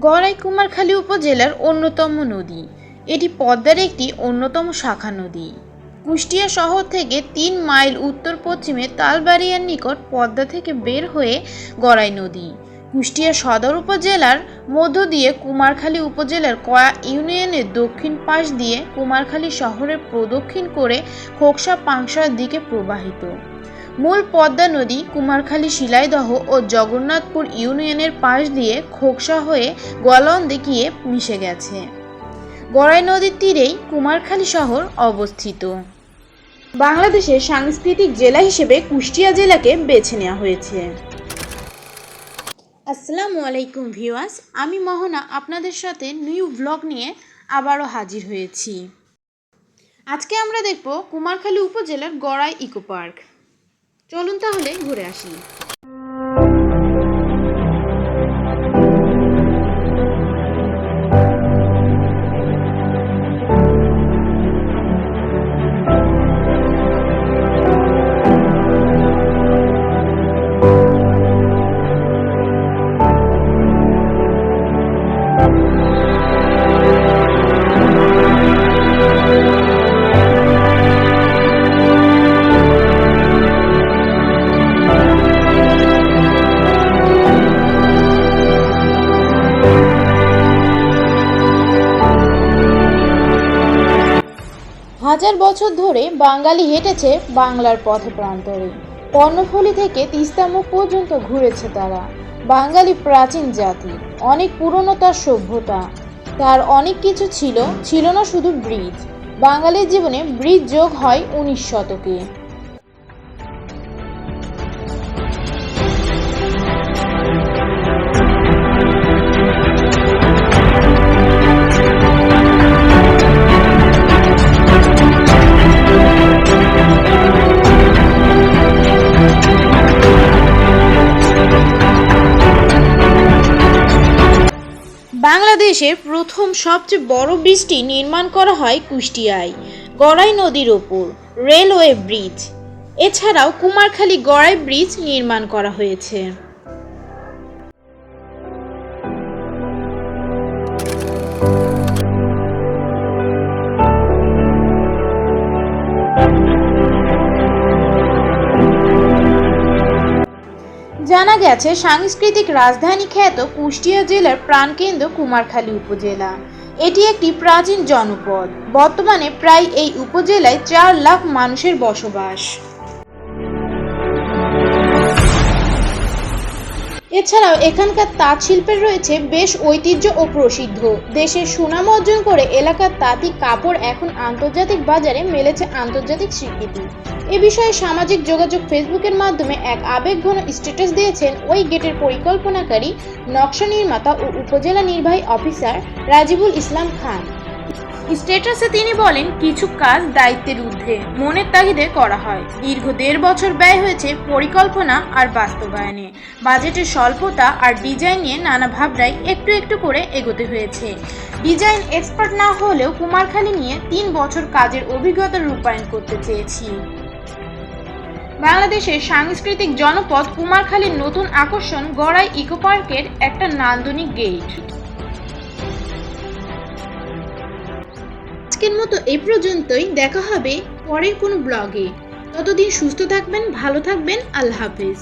গড়াই কুমারখালী উপজেলার অন্যতম নদী। এটি পদ্মার একটি অন্যতম শাখা নদী। কুষ্টিয়া শহর থেকে তিন মাইল উত্তর পশ্চিমে তালবাড়িয়ার নিকট পদ্মা থেকে বের হয়ে গড়াই নদী। কুষ্টিয়া সদর উপজেলার মধ্য দিয়ে কুমারখালী উপজেলার কয়া ইউনিয়নের দক্ষিণ পাশ দিয়ে কুমারখালী শহরের প্রদক্ষিণ করে খোকসা পাংশার দিকে প্রবাহিত। মূল পদ্মা নদী, কুমারখালী শিলাইদহ ও জগন্নাথপুর ইউনিয়নের পাশ দিয়ে খোকসা হয়ে গোয়ালন্দে গিয়ে মিশে গেছে। গড়াই নদীর তীরেই কুমারখালী শহর অবস্থিত। বাংলাদেশের সাংস্কৃতিক জেলা হিসেবে কুষ্টিয়া জেলাকে বেছে নেওয়া হয়েছে। আসসালামু আলাইকুম ভিউয়ার্স, আমি মোহনা আপনাদের সাথে নিউ ব্লগ নিয়ে আবারও হাজির হয়েছি। আজকে আমরা দেখব কুমারখালী উপজেলার গড়াই ইকো পার্ক। চলুন তাহলে ঘুরে আসি। হাজার বছর ধরে বাঙালি হেঁটেছে বাংলার পথ প্রান্তরে। কর্ণফুলি থেকে তিস্তামুখ পর্যন্ত ঘুরেছে তারা। বাঙালি প্রাচীন জাতি, অনেক পুরনো তার সভ্যতা। তার অনেক কিছু ছিল ছিল না শুধু ব্রিজ। বাঙালির জীবনে ব্রিজ যোগ হয় উনিশ শতকে। বাংলাদেশের প্রথম সবচেয়ে বড় ব্রিজটি নির্মাণ করা হয় কুষ্টিয়ায়, গড়াই নদীর ওপর, রেলওয়ে ব্রিজ। এছাড়াও কুমারখালী গড়াই ব্রিজ নির্মাণ করা হয়েছে। গেছে সাংস্কৃতিক রাজধানী খ্যাত কুষ্টিয়া জেলার প্রাণকেন্দ্র কুমারখালী উপজেলা। এটি একটি প্রাচীন জনপদ। বর্তমানে প্রায় এই উপজেলায় চার লাখ মানুষের বসবাস। এছাড়াও এখানকার তাঁত শিল্পের রয়েছে বেশ ঐতিহ্য ও প্রসিদ্ধ। দেশের সুনাম অর্জন করে এলাকার তাঁতি কাপড় এখন আন্তর্জাতিক বাজারে মেলেছে আন্তর্জাতিক স্বীকৃতি। এ বিষয়ে সামাজিক যোগাযোগ ফেসবুকের মাধ্যমে এক আবেগঘন স্ট্যাটাস দিয়েছেন ওই গেটের পরিকল্পনাকারী নকশা নির্মাতা ও উপজেলা নির্বাহী অফিসার রাজিবুল ইসলাম খান। স্ট্যাটাসে তিনি বলেন, কিছু কাজ দায়িত্বের ঊর্ধ্বে। মনের তাগিদে করা হয়। দীর্ঘ দেড় বছর ব্যয় হয়েছে পরিকল্পনা আর বাস্তবায়নে। বাজেটের স্বল্পতা আর ডিজাইন নিয়ে নানা ভাবনায় একটু একটু করে এগোতে হয়েছে। ডিজাইন এক্সপার্ট না হলেও কুমারখালী নিয়ে তিন বছর কাজের অভিজ্ঞতা রূপায়ণ করতে চেয়েছি। বাংলাদেশের সাংস্কৃতিক জনপদ কুমারখালীর নতুন আকর্ষণ গড়াই ইকো পার্কের একটা নান্দনিক গেট। আজকের মতো এই পর্যন্তই। দেখা হবে পরের কোনো ব্লগে। ততদিন সুস্থ থাকবেন, ভালো থাকবেন। আল্লাহ হাফেজ।